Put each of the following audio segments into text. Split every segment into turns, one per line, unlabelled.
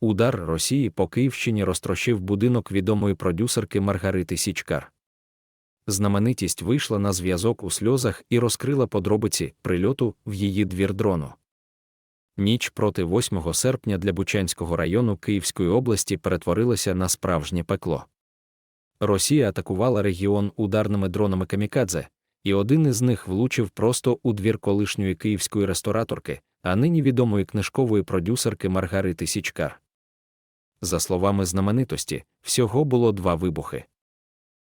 Удар Росії по Київщині розтрощив будинок відомої продюсерки Маргарити Січкар. Знаменитість вийшла на зв'язок у сльозах і розкрила подробиці прильоту в її двір дрону. Ніч проти 8 серпня для Бучанського району Київської області перетворилася на справжнє пекло. Росія атакувала регіон ударними дронами камікадзе, і один із них влучив просто у двір колишньої київської рестораторки, а нині відомої книжкової продюсерки Маргарити Січкар. За словами знаменитості, всього було два вибухи.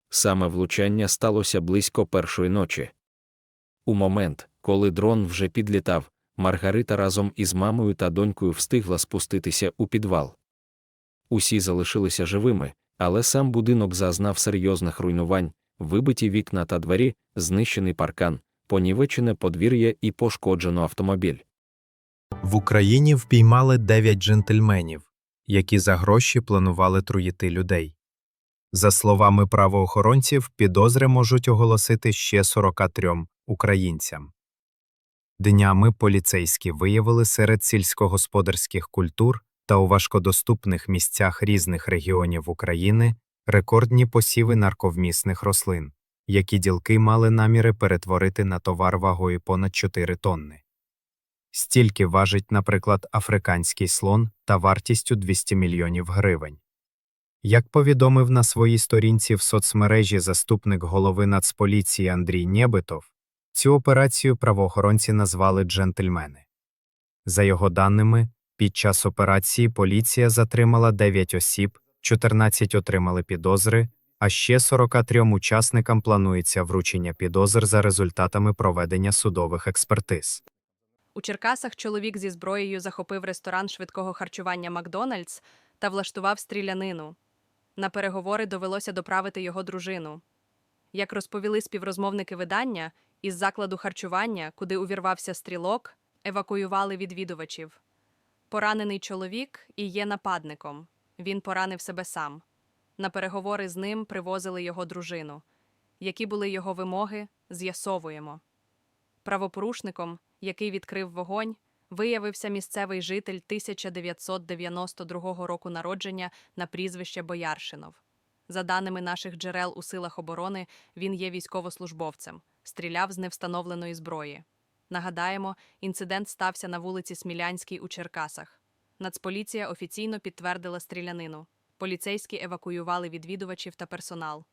Саме влучання сталося близько першої ночі. У момент, коли дрон вже підлітав, Маргарита разом із мамою та донькою встигла спуститися у підвал. Усі залишилися живими, але сам будинок зазнав серйозних руйнувань, вибиті вікна та двері, знищений паркан, понівечене подвір'я і пошкоджено автомобіль.
В Україні впіймали 9 джентльменів, які за гроші планували труїти людей. За словами правоохоронців, підозри можуть оголосити ще 43 українцям. Днями поліцейські виявили серед сільськогосподарських культур та у важкодоступних місцях різних регіонів України рекордні посіви нарковмісних рослин, які ділки мали наміри перетворити на товар вагою понад 4 тонни. Стільки важить, наприклад, африканський слон та вартістю 200 мільйонів гривень. Як повідомив на своїй сторінці в соцмережі заступник голови Нацполіції Андрій Нєбитов, цю операцію правоохоронці назвали джентльмени. За його даними, під час операції поліція затримала 9 осіб, 14 отримали підозри, а ще 43 учасникам планується вручення підозр за результатами проведення судових експертиз.
У Черкасах чоловік зі зброєю захопив ресторан швидкого харчування Макдональдс та влаштував стрілянину. На переговори довелося доправити його дружину. Як розповіли співрозмовники видання, із закладу харчування, куди увірвався стрілок, евакуювали відвідувачів. Поранений чоловік і є нападником. Він поранив себе сам. На переговори з ним привозили його дружину. Які були його вимоги, з'ясовуємо. Правопорушником, який відкрив вогонь, виявився місцевий житель 1992 року народження на прізвище Бояршинов. За даними наших джерел у силах оборони, він є військовослужбовцем, стріляв з невстановленої зброї. Нагадаємо, інцидент стався на вулиці Смілянській у Черкасах. Нацполіція офіційно підтвердила стрілянину. Поліцейські евакуювали відвідувачів та персонал.